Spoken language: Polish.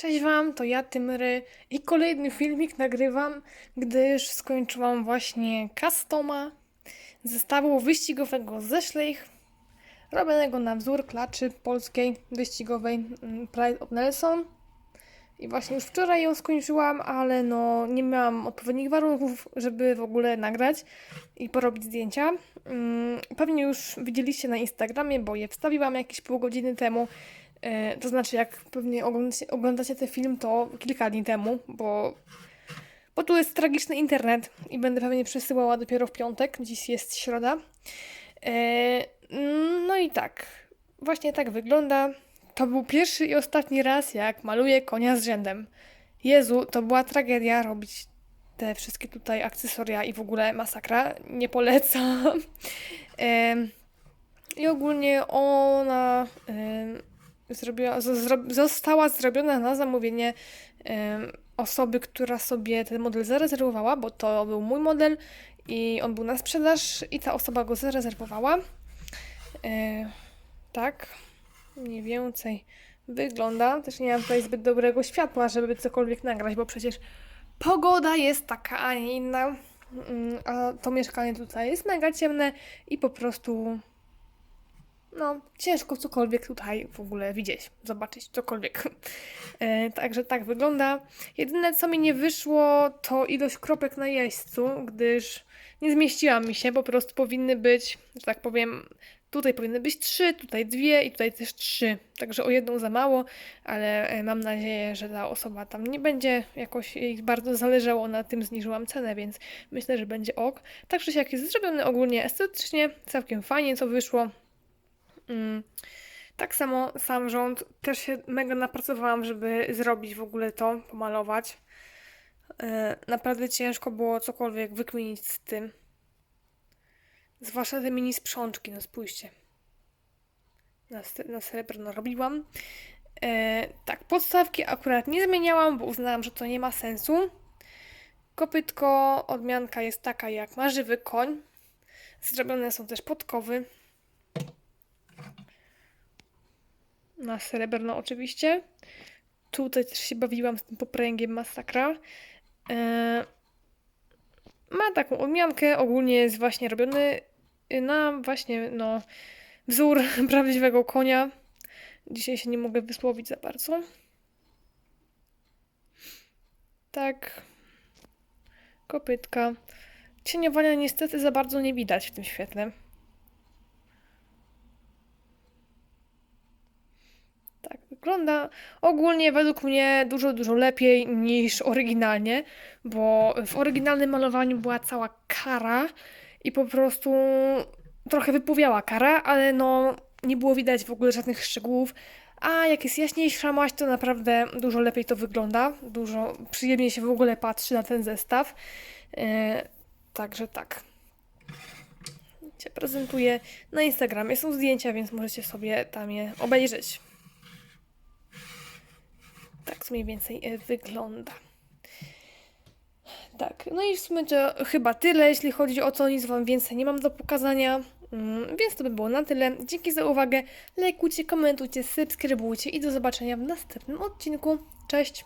Cześć Wam, to ja Tymry i kolejny filmik nagrywam, gdyż skończyłam właśnie customa zestawu wyścigowego ze Schleich, robionego na wzór klaczy polskiej wyścigowej mm, Pride of Nelson. I właśnie już wczoraj ją skończyłam, ale no nie miałam odpowiednich warunków, żeby w ogóle nagrać i porobić zdjęcia. Mm, Pewnie już widzieliście na Instagramie, bo je wstawiłam jakieś pół godziny temu. E, To znaczy, jak pewnie oglądacie, oglądacie ten film, to kilka dni temu, bo, bo tu jest tragiczny internet i będę pewnie przesyłała dopiero w piątek, dziś jest środa. E, No i tak, właśnie tak wygląda. To był pierwszy i ostatni raz, jak maluję konia z rzędem. Jezu, to była tragedia robić te wszystkie tutaj akcesoria i w ogóle masakra. Nie polecam. Em, I ogólnie ona zrobiła, zro, została zrobiona na zamówienie osoby, która sobie ten model zarezerwowała, bo to był mój model i on był na sprzedaż i ta osoba go zarezerwowała. E, tak, mniej więcej wygląda. Też nie mam tutaj zbyt dobrego światła, żeby cokolwiek nagrać, bo przecież pogoda jest taka, a nie inna. Mm, A to mieszkanie tutaj jest mega ciemne i po prostu no, ciężko cokolwiek tutaj w ogóle widzieć, zobaczyć cokolwiek. E, także tak wygląda. Jedyne, co mi nie wyszło, to ilość kropek na jeźdźcu, gdyż nie zmieściła mi się, po prostu powinny być, że tak powiem, tutaj powinny być trzy, tutaj dwie i tutaj też trzy. Także o jedną za mało, ale e, mam nadzieję, że ta osoba tam nie będzie jakoś jej bardzo zależało na tym, zniżyłam cenę, więc myślę, że będzie ok. Także jak jest zrobiony ogólnie estetycznie, całkiem fajnie to wyszło. Mm. Tak samo sam rząd też się mega napracowałam, żeby zrobić w ogóle to, pomalować. E, Naprawdę ciężko było cokolwiek wykminić z tym. Zwłaszcza te mini sprzączki, no spójrzcie. Na, na srebrno robiłam. E, tak, podstawki akurat nie zmieniałam, bo uznałam, że to nie ma sensu. Kopytko, odmianka jest taka jak ma żywy koń. Zrobione są też podkowy. Na srebrno oczywiście. Tutaj też się bawiłam z tym popręgiem masakra. E, ma taką odmiankę, ogólnie jest właśnie robiony na właśnie no wzór prawdziwego konia. Dzisiaj się nie mogę wysłowić za bardzo. Tak. Kopytka. Cieniowania niestety za bardzo nie widać w tym świetle. Tak wygląda. Ogólnie według mnie dużo, dużo lepiej niż oryginalnie, bo w oryginalnym malowaniu była cała kara i po prostu trochę wypowiała kara, ale no nie było widać w ogóle żadnych szczegółów. A jak jest jaśniejsza maść, to naprawdę dużo lepiej to wygląda. Dużo przyjemniej się w ogóle patrzy na ten zestaw. E, także tak. Cię prezentuję na Instagramie. Są zdjęcia, więc możecie sobie tam je obejrzeć. Tak mniej więcej e, wygląda. Tak, no i w sumie to chyba tyle, jeśli chodzi o to, nic Wam więcej nie mam do pokazania, mm, więc to by było na tyle. Dzięki za uwagę, lajkujcie, komentujcie, subskrybujcie i do zobaczenia w następnym odcinku. Cześć!